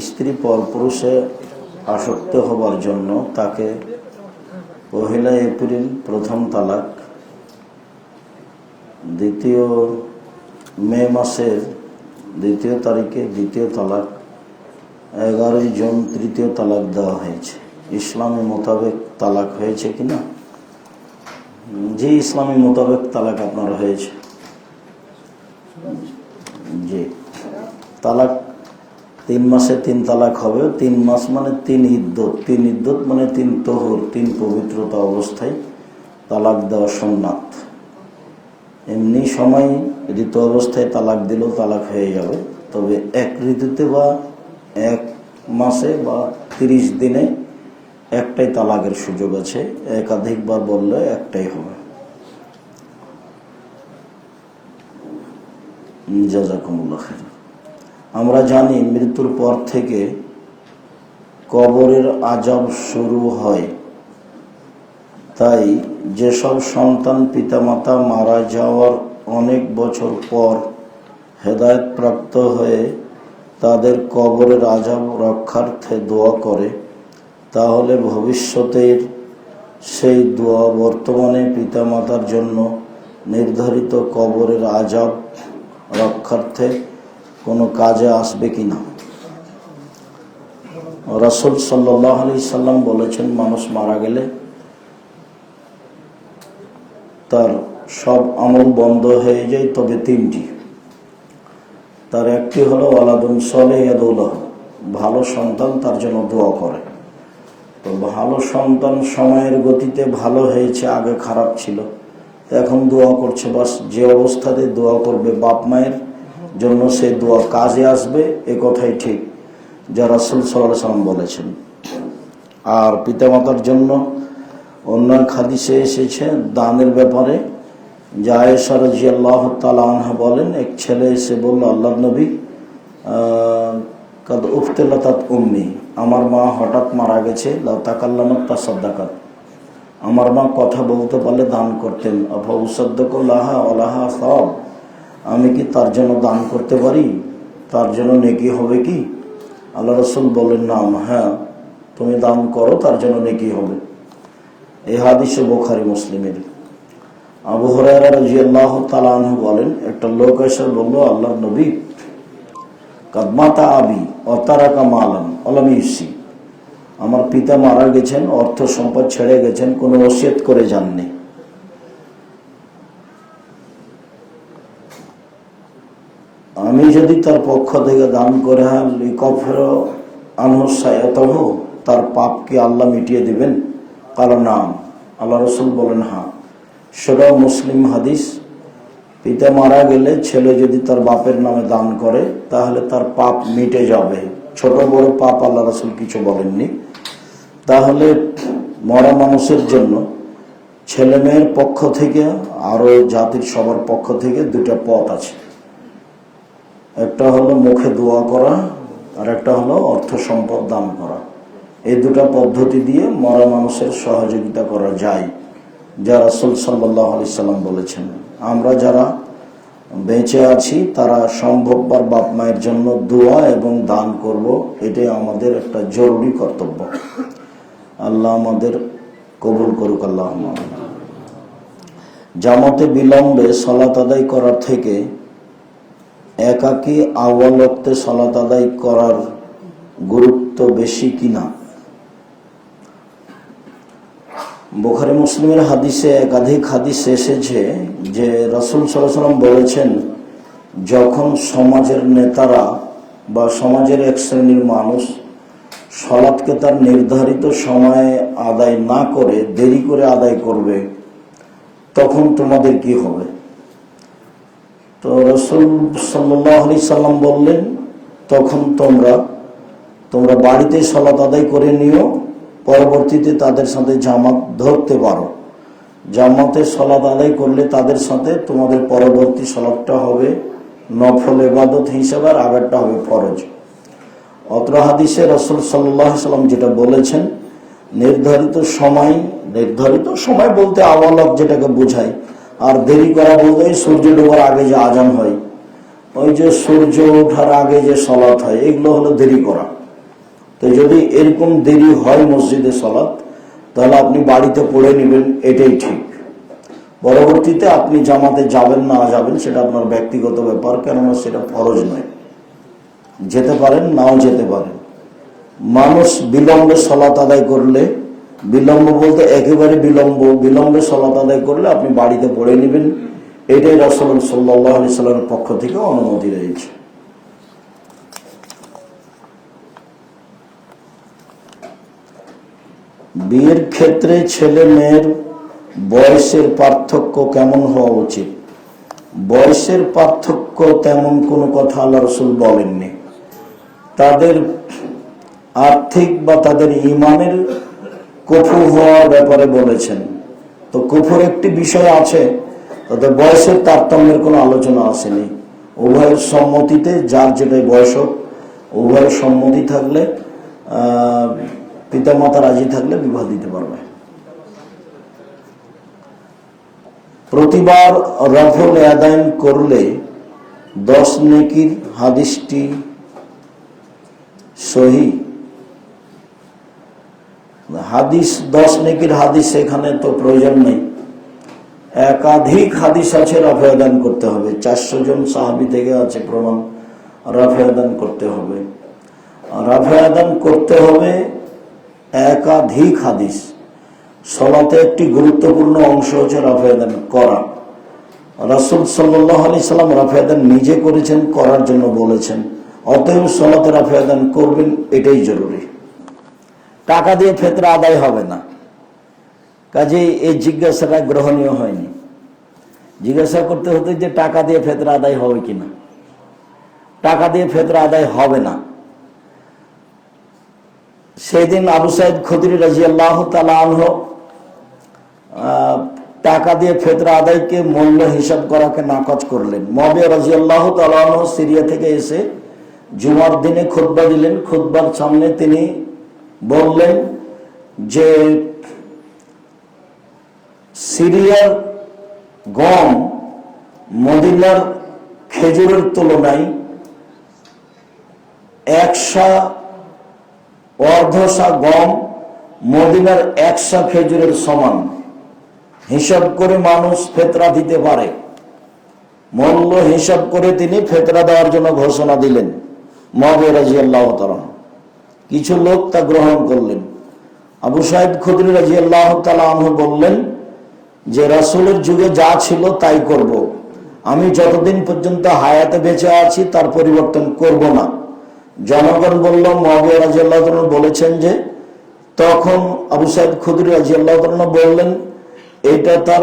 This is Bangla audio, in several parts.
স্ত্রী পরপুরুষে আসক্ত হবার জন্য তাকে পহেলা এপ্রিল প্রথম তালাক। দ্বিতীয় মে মাসের দ্বিতীয় তারিখে দ্বিতীয় তালাক, এগারোই জুন তৃতীয় তালাক দেওয়া হয়েছে। ইসলামী মোতাবেক তালাক হয়েছে কি না? যে ইসলামী মোতাবেক তালাক আপনার হয়েছে। জি, তালাক তিন মাসে তিন তালাক হবে। তিন মাস মানে তিন ইদ্যত তিন ইদ্যত মানে তিন তোহর, তিন পবিত্রতা অবস্থায় তালাক দেওয়া সোমনাথ। এমনি সময় ঋতু অবস্থায় তালাক দিলেও তালাক হয়ে যাবে। তবে এক ঋতুতে বা এক মাসে বা তিরিশ দিনে একটাই তালাকের সুযোগ আছে। একাধিকবার বললে একটাই হবে। জাজাকুমুল্লাহ খের আমরা জানি মৃত্যুর পর থেকে কবরের আজাব শুরু হয়। তাই যেসব সন্তান পিতামাতা মারা যাওয়ার অনেক বছর পর হেদায়ত প্রাপ্ত হয়ে তাদের কবরের আজাব রক্ষার্থে দোয়া করে, তাহলে ভবিষ্যতের সেই দোয়া বর্তমানে পিতামাতার জন্য নির্ধারিত কবরের আজাব রক্ষার্থে কোনো কাজে আসবে কি না? রসুল সাল্লাহ সাল্লাম বলেছেন, মানুষ মারা গেলে তার সব আমল বন্ধ হয়ে যায়, তবে তিনটি। তার একটি হলো আলাদুন সলে ইয়াদুল্লাহ ভালো সন্তান তার জন্য দোয়া করে। তো ভালো সন্তান সময়ের গতিতে ভালো হয়েছে, আগে খারাপ ছিল। এখন দোয়া করছে, বাস যে অবস্থাতে দোয়া করবে, বাপ মায়ের জন্য সে দোয়া কাজে আসবে, এ কথাই ঠিক যা রাসুল সাল্লাহ সাল্লাম বলেছেন। আর পিতামাতার জন্য অন্য খাদিসে এসেছে দানের ব্যাপারে জায়েশা রাজি আল্লাহ বলেন, এক ছেলে এসে বলল আল্লাহ নবী কাদ উফতেলাতাত উম্মি, আমার মা হঠাৎ মারা গেছে তাকাল্লামত তা সদ্দাকাত। আমার মা কথা বলতে পারলে দান করতেন। আফা উসদ্দকুল্লাহা আলাহা সব আমি কি তার জন্য দান করতে পারি? তার জন্য নেকি হবে কি? আল্লাহ রসুল বলেন নাম হ্যাঁ তুমি দান করো, তার জন্য নেকি হবে। এই হাদিসে বোখারি, মুসলিমের। আবু হরাইরা রাজিয়াল্লাহ বলেন, একটা লোক এসে বলল আল্লাহ নবী কাদমাতা আবি অতারাকা মালাম আলম ইসি। আমার পিতা মারা গেছেন, অর্থ সম্পদ ছেড়ে গেছেন, কোনো ওসিয়ত করে যাননি। আমি যদি তার পক্ষ থেকে দান করে লিকফের আনহসায়তহ তার পাপ কি আল্লাহ মিটিয়ে দিবেন? কারও নাম, আল্লাহ রসুল বলেন হ্যাঁ। সেটাও মুসলিম হাদিস, পিতা মারা গেলে ছেলে যদি তার বাপের নামে দান করে, তাহলে তার পাপ মিটে যাবে। ছোট বড় পাপ আল্লাহ রসুল কিছু বলেননি। তাহলে মরা মানুষের জন্য ছেলে মেয়ের পক্ষ থেকে আরও জাতির সবার পক্ষ থেকে দুটা পথ আছে। একটা হলো মুখে দোয়া করা, আর একটা হলো অর্থ সম্পদ দান করা। এই দুটা পদ্ধতি দিয়ে মরা মানুষের সহযোগিতা করা যায়, যা রাসুল সাল্লাহ আলি সাল্লাম বলেছেন। আমরা যারা বেঁচে আছি, তারা সম্ভববার বাপ মায়ের জন্য দোয়া এবং দান করব, এটাই আমাদের একটা জরুরি কর্তব্য। আল্লাহ আমাদের কবুল করুক, আল্লাহ জামাতে বিলম্বে সলাত আদায় করার থেকে একাকী আওয়ালত্বে সলাত আদায় করার গুরুত্ব বেশি কিনা? বোখারি মুসলিমের হাদিসে একাধিক হাদিস এসেছে যে রসুল সাল্লাম বলেছেন, যখন সমাজের নেতারা বা সমাজের এক শ্রেণির মানুষ সলাৎকে তার নির্ধারিত সময়ে আদায় না করে দেরি করে আদায় করবে, তখন তোমাদের কি হবে? তো রসুল সাল্লি সাল্লাম বললেন, তখন তোমরা তোমরা বাড়িতে সলাৎ আদায় করে নিও, পরবর্তীতে তাদের সাথে জামাত ধরতে পারো। জামাতে সলাৎ আদায় করলে তাদের সাথে তোমাদের পরবর্তী সলাৎটা হবে নফল এবাদত হিসাবে আর আগেরটা হবে ফরজ। অত্র হাদিসে রসুল সাল্লাহ সাল্লাম যেটা বলেছেন, নির্ধারিত সময় নির্ধারিত সময় বলতে আওয়ালক যেটাকে বোঝায় আর দেরি করা বলতে সূর্য ডোবার আগে যে আজান হয়, ওই যে সূর্য ওঠার আগে যে সলাৎ হয়, এগুলো হলো দেরি করা। তো যদি এরকম দেরি হয় মসজিদে সলাৎ তাহলে আপনি বাড়িতে পড়ে নেবেন, এটাই ঠিক। পরবর্তীতে আপনি জামাতে যাবেন না যাবেন, সেটা আপনার ব্যক্তিগত ব্যাপার, কেননা সেটা ফরজ নয়। যেতে পারেন, নাও যেতে পারেন। মানুষ বিলম্বে সলাত আদায় করলে বিলম্ব বলতে একেবারে বিলম্ব। বিলম্বে সলাত আদায় করলে আপনি বাড়িতে পড়ে নেবেন। এটাই রসল সাল্লাহ সাল্লামের পক্ষ থেকে অনুমতি রয়েছে। বিয়ের ক্ষেত্রে ছেলে মেয়ের বয়সের পার্থক্য কেমন হওয়া উচিত? বয়সের পার্থক্য তেমন কোনো কথা আল্লাহ রসুল বলেননি। তাদের আর্থিক বা তাদের ইমানের কফু হওয়ার ব্যাপারে বলেছেন। তো কুফুর একটি বিষয় আছে তাদের বয়সের তারতম্যের কোনো আলোচনা আসেনি। উভয়ের সম্মতিতে, যার যেটাই বয়স হোক, উভয়ের সম্মতি থাকলে পিতামাতা রাজি থাকলে বিবাহ দিতে পারবে। প্রতিবার রফল আদায়ন করলে দশ নেকির হাদিসটি সহি হাদিস, দশ নেকির হাদিস এখানে তো প্রয়োজন নেই। একাধিক হাদিস আছে রাফে আদান করতে হবে। চারশো জন সাহাবি থেকে আছে প্রমাণ, রাফে আদান করতে হবে। রাফে আদান করতে হবে একাধিক হাদিস। সলাতে একটি গুরুত্বপূর্ণ অংশ হচ্ছে রাফে আদান করা। রাসুল সাল্লাহ আলি সাল্লাম রাফে আদান নিজে করেছেন, করার জন্য বলেছেন। অতএব সলাতে রাফে আদান করবেন, এটাই জরুরি। টাকা দিয়ে ফেতরা আদায় হবে না। কাজেই এই জিজ্ঞাসাটা গ্রহণীয় হয়নি। জিজ্ঞাসা করতে হতো যে টাকা দিয়ে ফেতরা আদায় হবে কিনা। টাকা দিয়ে ফেতরা আদায় হবে না। সেদিন আবু সাইদ খুদরি রাজি আল্লাহ তালাহ টাকা দিয়ে ফেতরা আদায়কে মূল্য হিসাব করাকে নাকচ করলেন। মবে রাজি আল্লাহ তালাহ সিরিয়া থেকে এসে জুমার দিনে খুতবা দিলেন। খুতবার সামনে তিনি বললেন, যে সিরিয়ার গম মদিনার খেজুরের তুলনায় একশা অর্ধশা গম মদিনার একশা খেজুরের সমান। হিসাব করে মানুষ ফেতরা দিতে পারে। মূল্য হিসাব করে তিনি ফেতরা দেওয়ার জন্য ঘোষণা দিলেন। মহাবীর রাজি আল্লাহ কিছু লোক তা গ্রহণ করলেন। আবু সাহেব খুদরি রাজি আল্লাহ তালু বললেন, যে রাসুলের যুগে যা ছিল তাই করব। আমি যতদিন পর্যন্ত হায়াতে বেঁচে আছি, তার পরিবর্তন করব না। জনগণ বলল মহাবিয়া আল্লাহ বলেছেন যে, তখন আবু সাহেব খুদরি রাজি আল্লাহ বললেন, এটা তার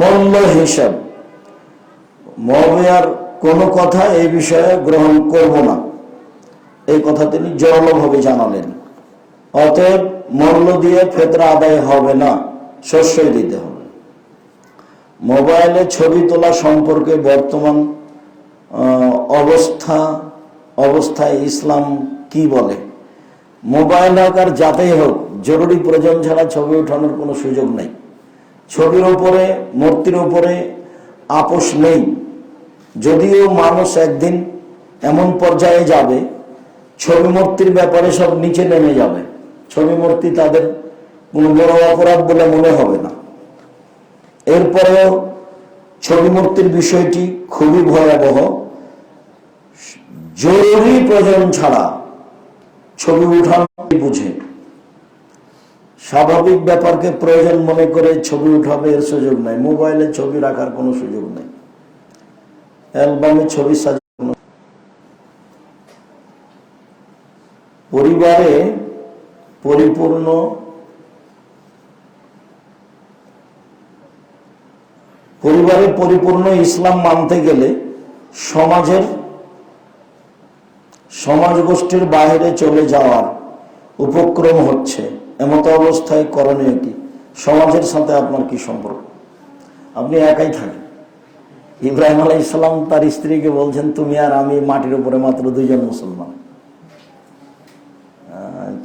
মূল্য হিসাব। মহাবিয়ার কোনো কথা এই বিষয়ে গ্রহণ করব না। এই কথা তিনি জোরালোভাবে জানালেন। অতএব মূল্য দিয়ে ফেতরা আদায় হবে না শস্যই দিতে হবে। মোবাইলে ছবি তোলা সম্পর্কে বর্তমান অবস্থা, অবস্থায় ইসলাম কি বলে? মোবাইল আকার যাতেই হোক, জরুরি প্রয়োজন ছাড়া ছবি ওঠানোর কোনো সুযোগ নেই। ছবির ওপরে, মূর্তির ওপরে আপোষ নেই। যদিও মানুষ একদিন এমন পর্যায়ে যাবে ছবি মূর্তির ব্যাপারে সব নিচে নেমে যাবে। ছবি মূর্তি তাদের কোনো বড় অপরাধ বলে মনে হবে না। এরপরেও ছবি মূর্তির বিষয়টি খুবই ভয়াবহ। জরুরি প্রয়োজন ছাড়া ছবি উঠানো বুঝে? স্বাভাবিক ব্যাপারকে প্রয়োজন মনে করে ছবি উঠাবে এর সুযোগ নাই। মোবাইলে ছবি রাখার কোনো সুযোগ নেই। অ্যালবামে ছবি সাজানো পরিবারে পরিপূর্ণ পরিবারে পরিপূর্ণ ইসলাম মানতে গেলে সমাজের সমাজ গোষ্ঠীর বাইরে চলে যাওয়ার উপক্রম হচ্ছে। এমত অবস্থায় করণীয় কি? সমাজের সাথে আপনার কি সম্পর্ক? আপনি একাই থাকেন। ইব্রাহিম আলাই ইসলাম তার স্ত্রীকে বলছেন, তুমি আর আমি মাটির উপরে মাত্র দুইজন মুসলমান।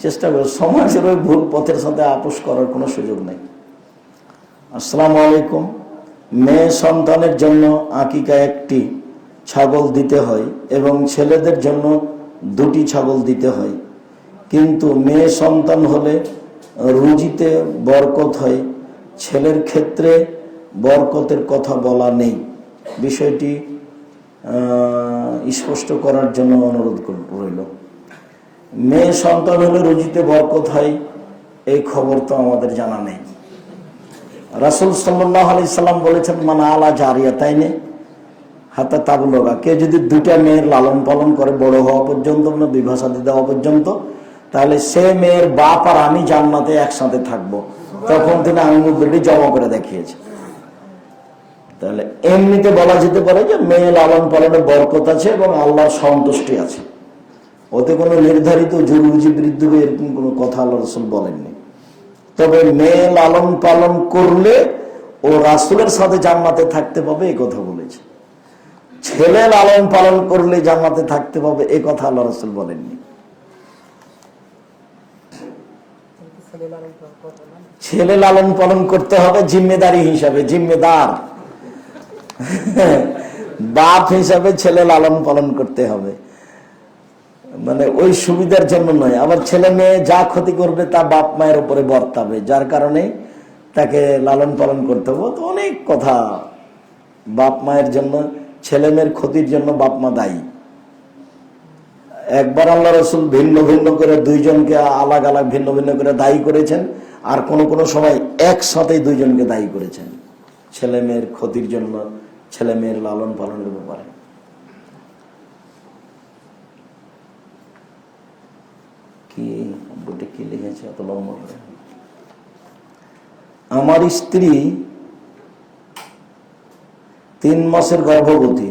চেষ্টা করো। সমাজের ওই ভুল পথের সাথে আপোষ করার কোনো সুযোগ নেই। আসসালামু আলাইকুম। মেয়ে সন্তানের জন্য আকিকা একটি ছাগল দিতে হয় এবং ছেলেদের জন্য দুটি ছাগল দিতে হয়। কিন্তু মেয়ে সন্তান হলে রুজিতে বরকত হয়। ছেলের ক্ষেত্রে বরকতের কথা বলা নেই। বিষয়টি স্পষ্ট করার জন্য অনুরোধ রইল। মেয়ে সন্তান হলে রুজিতে বরকত হয়, এই খবর তো আমাদের জানা নেই। রাসুল সাল্লাহ আলি সাল্লাম বলেছেন মানে আলা জারিয়া তাই নে হাতে তাবুলগা। কে যদি দুইটা মেয়ের লালন পালন করে, বড় হওয়া পর্যন্ত না বিবাহ সাথে দেওয়া পর্যন্ত, তাহলে সে মেয়ের বাপ আর আমি জান্নাতে একসাথে থাকব। তখন তিনি আমি মুদ্রাটি জমা করে দেখিয়েছে। তাহলে এমনিতে বলা যেতে পারে যে, মেয়ে লালন পালনে বরকত আছে এবং আল্লাহর সন্তুষ্টি আছে। ওতে কোনো নির্ধারিত জরুরি বৃদ্ধ এরকম কোনো কথা আল্লাহ রসুল বলেননি। তবে মেয়ে লালন পালন করলে ও রাসুলের সাথে জান্নাতে থাকতে পাবে এ কথা বলেছে। ছেলে লালন পালন করলে জান্নাতে থাকতে পাবে, এই কথা আল্লাহ রসুল বলেননি। ছেলে লালন পালন করতে হবে জিম্মেদারি হিসাবে, জিম্মেদার। বাপ হিসাবে ছেলে লালন পালন করতে হবে। মানে ওই সুবিধার জন্য নয়। আবার ছেলে মেয়ে যা ক্ষতি করবে তা বাপ মায়ের উপরে বর্তাবে। যার কারণে তাকে লালন পালন করতে হবে। তো অনেক কথা বাপ মায়ের জন্য, ছেলে মেয়ের ক্ষতির জন্য বাপ মা দায়ী। একবার আল্লাহ রসুল ভিন্ন ভিন্ন করে দুইজনকে আলাগ আলাগ ভিন্ন ভিন্ন করে দায়ী করেছেন। আর কোন কোন সময় একসাথে দুইজনকে দায়ী করেছেন। ছেলে মেয়ের ক্ষতির জন্য, ছেলে মেয়ের লালন পালনের ব্যাপারে। কি কি লিখেছে এত লম্বা আমার স্ত্রী তিন মাসের গর্ভবতী।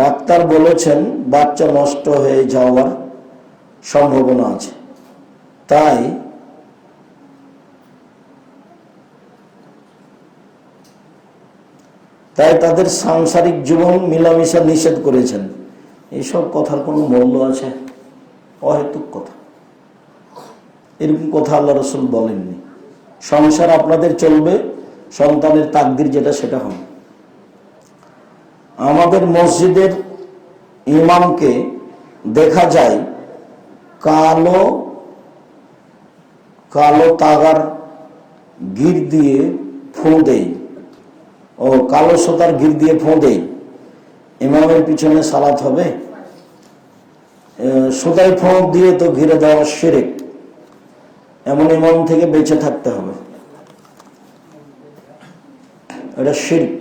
ডাক্তার বলেছেন, বাচ্চা নষ্ট হয়ে যাওয়ার সম্ভাবনা আছে। তাই তাই তাদের সাংসারিক জীবন মিলামিশা নিষেধ করেছেন। এইসব কথার কোনো মূল্য আছে? অহেতুক কথা। এরকম কথা আল্লাহ রসুল বলেননি। সংসার আপনাদের চলবে, সন্তানের তাকদির যেটা সেটা হবে। আমাদের মসজিদের ইমামকে দেখা যায় কালো কালো তাগার গির দিয়ে ফোঁ দেয়। ও কালো সোতার গির দিয়ে ফোঁ দেয়। ইমামের পিছনে সালাত হবে? সোতাই ফোঁ দিয়ে তো ঘিরে দেওয়া সেরেক এমন ইমাম থেকে বেঁচে থাকতে হবে। এটা শির্ক,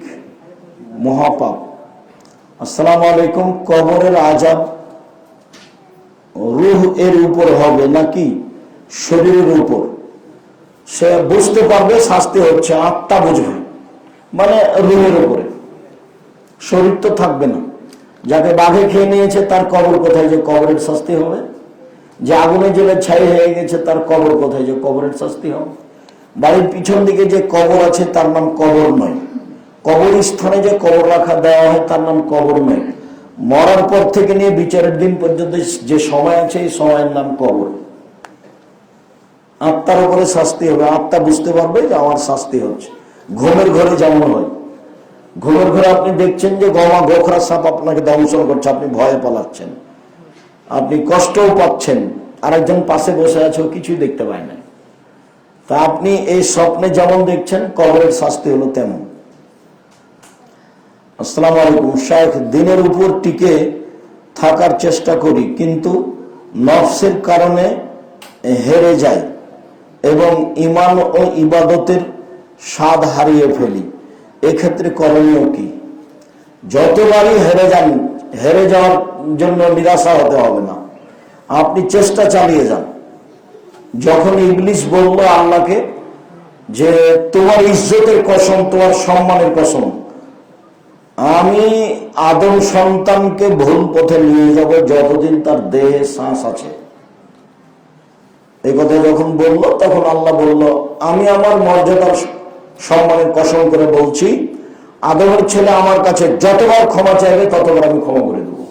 মহাপাপ। আসসালামু আলাইকুম, কবরের আজাব রুহ এর উপর হবে নাকি শরীরের উপর? সে বুঝতে পারবে, শাস্তি হচ্ছে, আত্মা বুঝবে। মানে রুহের উপরে। শরীর তো থাকবে না। যাকে বাঘে খেয়ে নিয়েছে, তার কবর কোথায় যে কবরের শাস্তি হবে? যে আগুনে জেলে ছাই হয়ে গেছে, তার কবর কোথায় যে কবরের শাস্তি হবে? বাড়ির পিছন দিকে যে কবর আছে, তার নাম কবর নয়। কবর স্থানে যে কবর রাখা দেওয়া হয়, তার নাম কবর নয়। মরার পর থেকে নিয়ে বিচারের দিন পর্যন্ত যে সময় আছে, এই সময়ের নাম কবর। আত্মার উপরে শাস্তি হবে। আত্মা বুঝতে পারবে যে আমার শাস্তি হচ্ছে। ঘুমের ঘরে যেমন হয়। ঘুমের ঘরে আপনি দেখছেন যে গমা গোখরা সাপ আপনাকে দংশন করছে, আপনি ভয়ে পালাচ্ছেন। আপনি কষ্টও পাচ্ছেন। আরেকজন পাশে বসে আছে, ও কিছুই দেখতে পায় না। তা আপনি এই স্বপ্নে যেমন দেখছেন, কবরের শাস্তি হলো তেমন। আসসালাম আলাইকুম। শাহেখ দিনের উপর টিকে থাকার চেষ্টা করি, কিন্তু নফসের কারণে হেরে যায় এবং ইমান ও ইবাদতের স্বাদ হারিয়ে ফেলি। এক্ষেত্রে করণীয় কি? যতবারই হেরে যান, হেরে যাওয়ার জন্য নিরাশা হতে হবে না। আপনি চেষ্টা চালিয়ে যান। যখন ইবলিশ বলল আল্লাহকে যে, তোমার ইজ্জতের কসম, তোমার সম্মানের কসম, আমি আদম সন্তানকে ভুল পথে নিয়ে যাব যতদিন তার দেহে শ্বাস আছে। এই কথা যখন বলল, তখন আল্লাহ বলল, আমি আমার মর্যাদার সম্মানের কসম করে বলছি আদমের ছেলে আমার কাছে যতবার ক্ষমা চাইবে ততবার আমি ক্ষমা করে দেবো।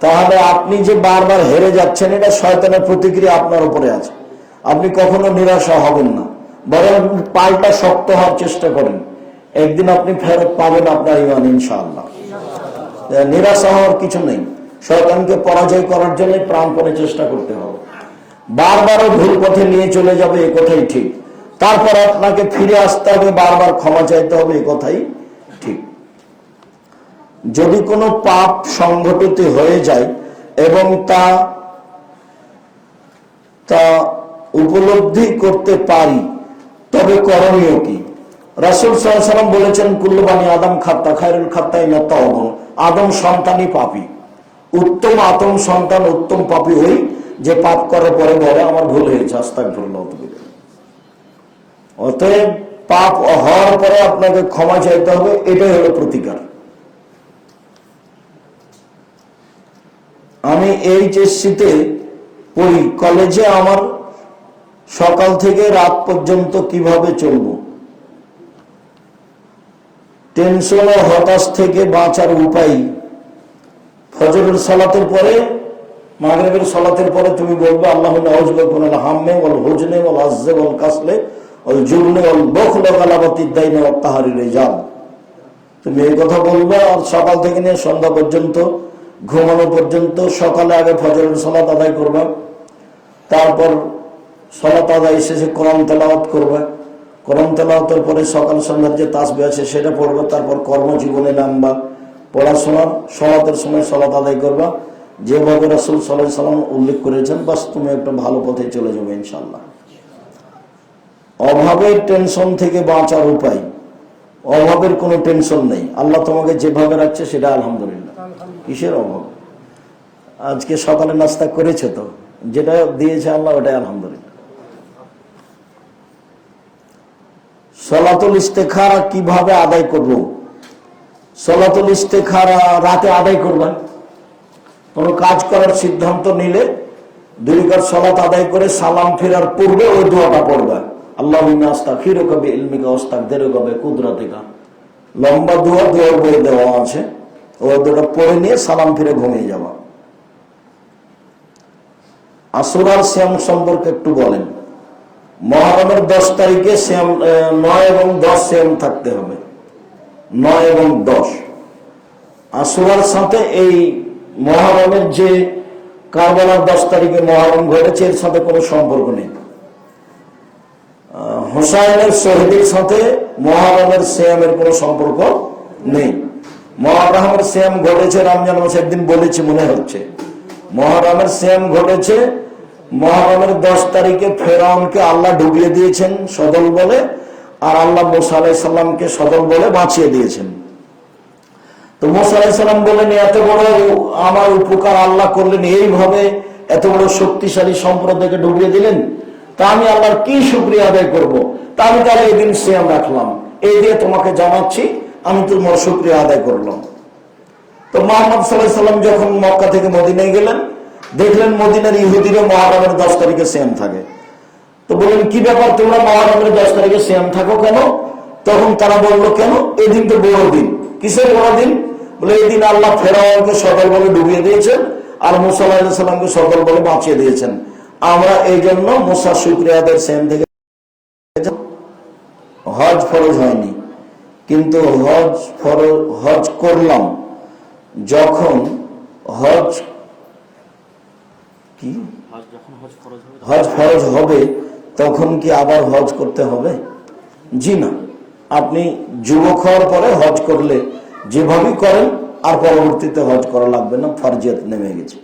তাহলে আপনি যে বারবার হেরে যাচ্ছেন, এটা শয়তানের প্রতিক্রিয়া আপনার উপরে আছে। আপনি কখনো নিরাশা হবেন না। বরং পাল্টা শক্ত হওয়ার চেষ্টা করেন। একদিন আপনি ফেরত পাবেন আপনার ইমান, ইনশাআল্লাহ। নিরাশা হওয়ার কিছু নেই। শয়তানকে পরাজয় করার জন্য প্রাণপণে চেষ্টা করতে হবে। বারবারও ভুল পথে নিয়ে চলে যাবে, এ কথাই ঠিক। তারপর আপনাকে ফিরে আসতে হবে, বারবার ক্ষমা চাইতে হবে, এ কথাই ঠিক। যদি কোনো পাপ সংঘটিত হয়ে যায় এবং তা তা উপলব্ধি করতে পারি, তবে করণীয় কি? রাসুল সাল্লাম বলেছেন কুল্লবানি আদম খাত্তা, খায়রুল খাত্তাই নত্তা আদম সন্তানই পাপি। উত্তম আদম সন্তান উত্তম পাপী ওই যে পাপ করার পরে বলে, আমার ভুল হয়েছে আস্তাক ভুল্লাহ অতএব পাপ হওয়ার পরে আপনাকে ক্ষমা চাইতে হবে, এটাই হলো প্রতিকার। আমি এইচএসসিতে পড়ি, কলেজে আমার সকাল থেকে রাত পর্যন্ত কীভাবে চলব? টেনশন ও হতাশ থেকে বাঁচার উপায়। ফজরের সালাতের পরে, মাগরিবের সালাতের পরে তুমি বলবে আল্লাহ হাম্মে ওয়াল হুজনে ওয়াল আজ্জে ওয়াল কাসলে। তুমি এই কথা বলবে, আর সকাল থেকে নিয়ে সন্ধ্যা পর্যন্ত, ঘুমানো পর্যন্ত, সকালে আগে ফজরের সালাত আদায় করবে, তারপর সালাত আদায় শেষে কোরআন তেলাওয়াত করবে। কোরআন তেলাওয়াতের পরে সকাল সন্ধ্যার যে তাসবি আছে সেটা পড়বে, তারপর কর্মজীবনে নামবা পড়াশোনার সলাতের সময় সলাত আদায় করবা। যেভাবে রাসুল সাল্লাহ সাল্লাম উল্লেখ করেছেন, বাস তুমি একটা ভালো পথে চলে যাবে ইনশাল্লাহ অভাবের টেনশন থেকে বাঁচার উপায়। অভাবের কোনো টেনশন নেই। আল্লাহ তোমাকে যেভাবে রাখছে সেটা আলহামদুলিল্লাহ। কিসের অভাব? আজকে সকালে নাস্তা করেছে তো। যেটা দিয়েছে আল্লাহ, ওটাই আলহামদুলিল্লাহ। সলাতুল ইস্তেখারা কীভাবে আদায় করব? সলাতুল ইস্তেখারা রাতে আদায় করবেন কোনো কাজ করার সিদ্ধান্ত নিলে দুই সলাত আদায় করে সালাম ফেরার পূর্বে ওই দোয়াটা পড়বে। আল্লাহ আস্তা ফিরো কবে ইলমিকা ওস্তাক দেরো কবে কুদরাতিকা লম্বা বই দেওয়া আছে। ওই দোয়াটা পড়ে নিয়ে ফিরে ঘুমিয়ে যাওয়া শ্যাম সম্পর্কে একটু বলেন। মহরমের দশ তারিখে শ্যাম নয় এবং দশ শ্যাম থাকতে হবে। নয় এবং দশ। আসুরার সাথে এই মহরমের যে কারবালার দশ তারিখে মহরম ঘটেছে, এর সাথে কোনো সম্পর্ক নেই। হোসাইনের শহীদের সাথে মহরমের শ্যামের কোনো সম্পর্ক নেই। মহরমের শ্যাম ঘটেছে রমজান মাসের দিন বলেছি, মনে হচ্ছে। মহরমের শ্যাম ঘটেছে, মহরমের দশ তারিখে ফেরাউনকে আল্লাহ ডুবিয়ে দিয়েছেন সদল বলে, আর আল্লাহ মোসা আলাইসাল্লামকে সদল বলে বাঁচিয়ে দিয়েছেন। তো মোসা আলাইসাল্লাম বললেন, এত বড় আমার উপকার আল্লাহ করলেন, এইভাবে এত বড় শক্তিশালী সম্প্রদায়কে ডুবিয়ে দিলেন? তা আমি আল্লাহর কি শুক্রিয়া আদায় করব। তা আমি তাহলে এই দিন সিয়াম রাখলাম। এই দিয়ে তোমাকে জানাচ্ছি, আমি তোমার শুক্রিয়া আদায় করলাম। তো মোহাম্মদ সাল্লাহ সাল্লাম যখন মক্কা থেকে মদিনায় গেলেন, দেখলেন মদিনার ইহুদিরা মহারমের দশ তারিখে সেম থাকে। তো বললেন, কি ব্যাপার? তোমরা মহারমের দশ তারিখে সেম থাকো কেন? তখন তারা বলল, কেন? এই দিন তো বড় দিন। কিসের বড় দিন? বলে, এই দিন আল্লাহ ফেরাওয়ানকে সকাল বলে ডুবিয়ে দিয়েছেন আর মুসা আলাহিসাল্লামকে সাল্লামকে সকাল বলে বাঁচিয়ে দিয়েছেন। আমরা এই জন্য মুসা শুক্রিয়াদের সেম থেকে হজ ফরজ হয়নি। কিন্তু হজ ফরজ হজ করলাম। যখন হজ কি? হজ ফরজ হবে হজ ফরজ হবে তখন কি আবার হজ করতে হবে? জি না। আপনি যুবক হওয়ার পরে হজ করলে যেভাবেই করেন আর পরবর্তীতে হজ করা লাগবে না ফরজিয়াত নেমে গেছে।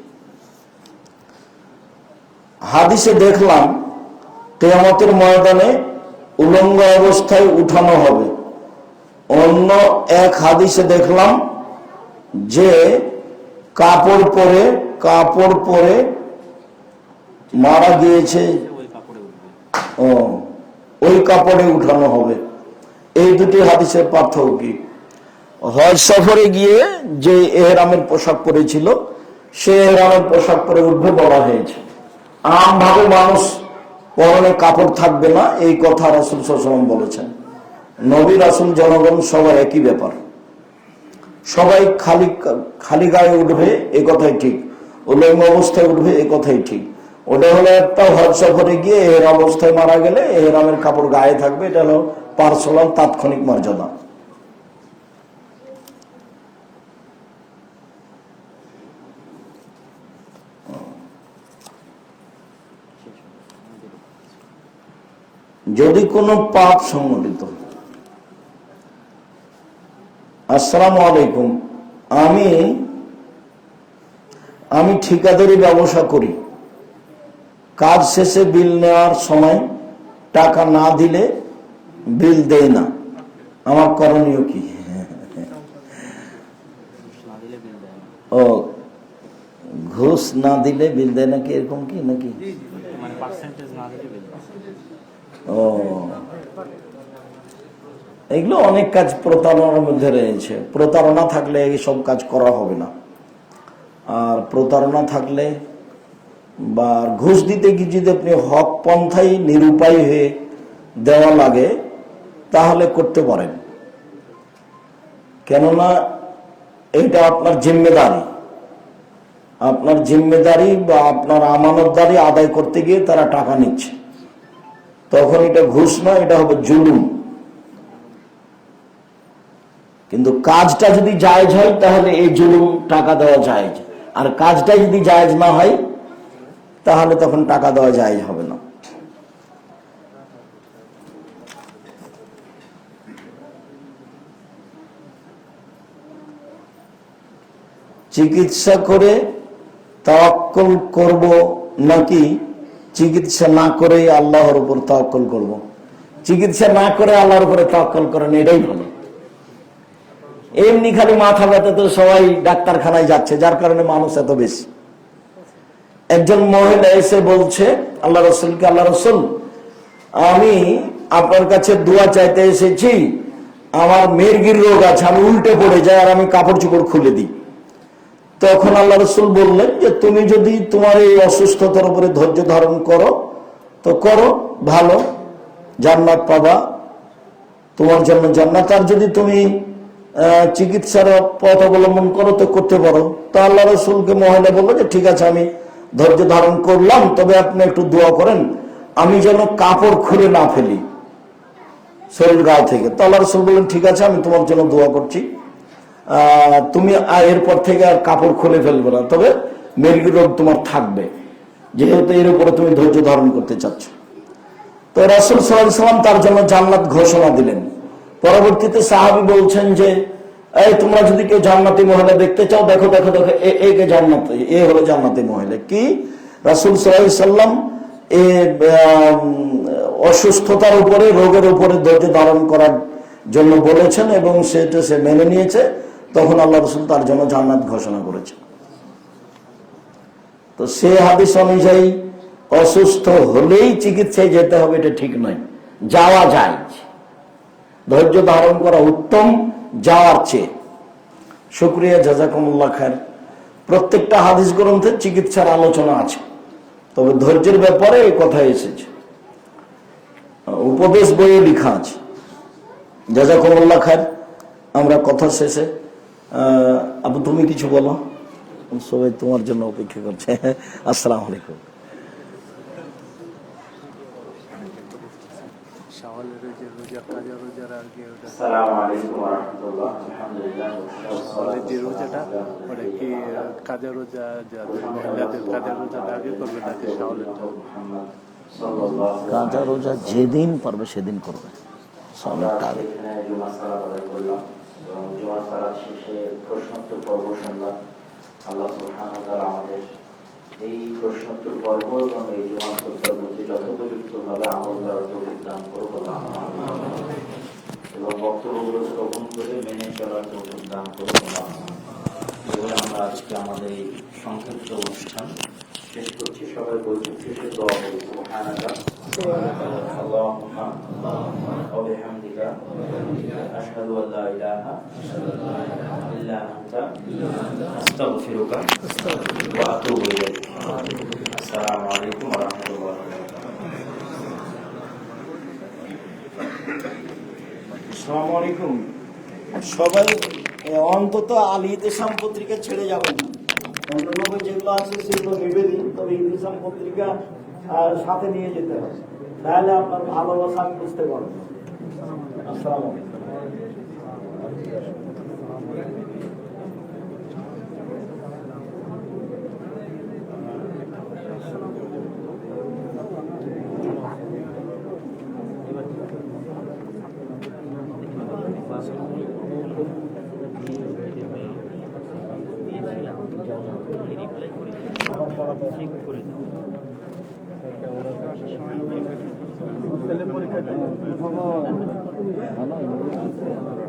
হাদিসে দেখলাম, কেয়ামতের ময়দানে উলঙ্গ অবস্থায় উঠানো হবে। অন্য এক হাদিসে দেখলাম যে কাপড় পরে কাপড় পরে মারা গিয়েছে। ও, ওই কাপড়ে উঠানো হবে। এই দুটি হাদিসের পার্থক্য কি? হজ সফরে গিয়ে যে এহরামের পোশাক পরেছিল, সে এহরামের পোশাক পরে উঠবে বলা হয়েছে। আমভাবে মানুষ পরনে কাপড় থাকবে না, এই কথা রাসুল সাল্লাম বলেছেন। নবী রাসুল, জনগণ সবাই একই ব্যাপার। সবাই খালি খালি গায়ে উঠবে, এ কথাই ঠিক। উলঙ্গ অবস্থায় উঠবে, এ কথাই ঠিক। ওটা হলো একটা হজ সফরে গিয়ে এর অবস্থায় মারা গেলে এহরামের কাপড় গায়ে থাকবে, এটা হলো পার্সোনাল তাৎক্ষণিক মর্যাদা। যদি কোনো পাপ সংগঠিত আসসালামু আলাইকুম। আমি আমি ঠিকাদারি ব্যবসা করি। কাজ শেষে বিল নেওয়ার সময় টাকা না দিলে বিল দেয় না। আমার করণীয় কি? ও, ঘুষ না দিলে বিল দেয় নাকি? এরকম কি নাকি? ও। এগুলো অনেক কাজ প্রতারণার মধ্যে রয়েছে। প্রতারণা থাকলে এইসব কাজ করা হবে না। আর প্রতারণা থাকলে বা ঘুষ দিতে গিয়ে যদি আপনি হক পন্থাই নিরুপায় হয়ে দেওয়া লাগে, তাহলে করতে পারেন। কেননা এটা আপনার জিম্মেদারি। আপনার জিম্মেদারি বা আপনার আমানতদারি আদায় করতে গিয়ে তারা টাকা নিচ্ছে। তখন এটা ঘুষ নয় এটা হবে জুলুম। কিন্তু কাজটা যদি জায়েজ হয়, তাহলে এই জুলুম টাকা দেওয়া জায়েজ। আর কাজটা যদি জায়েজ না হয়, তাহলে তখন টাকা দেওয়া জায়েজ হবে না। চিকিৎসা করে তাওয়াক্কুল করব নাকি চিকিৎসা না করে আল্লাহর উপর তাওয়াক্কুল করব। চিকিৎসা না করে আল্লাহর উপরে তাওয়াক্কুল করেন, এটাই ভালো। এমনি খালি মাথা ব্যথা তো সবাই ডাক্তারখানায় যাচ্ছে, যার কারণে মানুষ এত বেশি। একজন মহিলা এসে বলছে, আল্লাহ রসুলকে, আল্লাহ রসুল, আমি আপনার কাছে দোয়া চাইতে এসেছি, আমার মেরগির রোগ আছে, আমি উল্টে পড়ে যাই আর আমি কাপড় চোপড় খুলে দিই। তখন আল্লাহ রসুল বললেন যে তুমি যদি তোমার এই অসুস্থতার উপরে ধৈর্য ধারণ করো, তো করো, ভালো, জান্নাত পাবা। তোমার জন্য জান্নাত। আর যদি তুমি চিকিৎসার পথ অবলম্বন করো, তো করতে পারো। তো আল্লাহ রসুলকে মহিলা বলল যে, ঠিক আছে, আমি ধৈর্য ধারণ করলাম, তবে আপনি একটু দোয়া করেন। আমি যেন কাপড় খুলে না ফেলি শরীর গা থেকে। তো আল্লাহ রসুল বললেন, ঠিক আছে, আমি তোমার জন্য দোয়া করছি। তুমি এরপর থেকে আর কাপড় খুলে ফেলবে না। তবে মেরগি রোগ তোমার থাকবে। যেহেতু এর উপরে তুমি ধৈর্য ধারণ করতে চাচ্ছ। তো রাসুল সাল্লাম তার জন্য জান্নাত ঘোষণা দিলেন। পরবর্তীতে সাহাবি বলছেন যে, এই, তোমরা যদি কেউ জান্নাতি মহিলা দেখতে চাও, দেখো দেখো দেখো, এ- কে জান্নাত, এ হলো জান্নাতি মহিলা। কি? রাসুল সাল্লাম এ অসুস্থতার উপরে, রোগের উপরে ধৈর্য ধারণ করার জন্য বলেছেন এবং সেটা সে মেনে নিয়েছে। তখন আল্লাহ রসুল তার জন্য জান্নাত ঘোষণা করেছে তো সে হাদিস অনুযায়ী অসুস্থ হলেই চিকিৎসায় যেতে হবে, এটা ঠিক নয়। যাওয়া যায়। ধৈর্য ধারণ করা উত্তম, যাওয়ার চেয়ে। শুক্রিয়া, জাজাকুমুল্লাহ খান প্রত্যেকটা হাদিস গ্রন্থে চিকিৎসার আলোচনা আছে। তবে ধৈর্যের ব্যাপারে এই কথা এসেছে। উপদেশ বইয়ে লেখা আছে। জাজাকুমুল্লাহ খান আমরা কথা শেষে আপু তুমি কিছু বলো। সবাই তোমার জন্য অপেক্ষা করছে। আসসালামু আলাইকুম। যে রোজাটা মানে কি কাজা রোজা আগে করবে রোজা যেদিন পারবে সেদিন করবে। করলাম এবং জুমা সালাত শেষে প্রশ্নোত্তর পর্ব শুনলাম। আল্লাহ ওয়া আমাদের এই প্রশ্নোত্তর পর্ব এবং এই সত্তর প্রতি যথোপযুক্তভাবে আমল করার তৌফিক দান আল্লাহ এবং বক্তব্যগুলো শ্রবণ করে মেনে চলার তৌফিক দান আল্লাহ এবারে আমরা আজকে আমাদের এই সংক্ষিপ্ত অনুষ্ঠান শেষ করছি। সবাই বলছি শেষে দোয়া করি সুবহানাকা আল্লাহুম্মা। ওয়া বিহামদিকা সবাই অন্তত আলী ইতেসাম পত্রিকা ছেড়ে যাবেন অন্যান্য যেগুলো আছে সেগুলো ভেবে দিন তবে ইতেসাম পত্রিকা সাথে নিয়ে যেতে হবে। তাহলে আপনার ভালোবাসা আমি বুঝতে পারব। আসসালামু আলাইকুম। পরীক্ষা করে চেক করে দাও উত্তর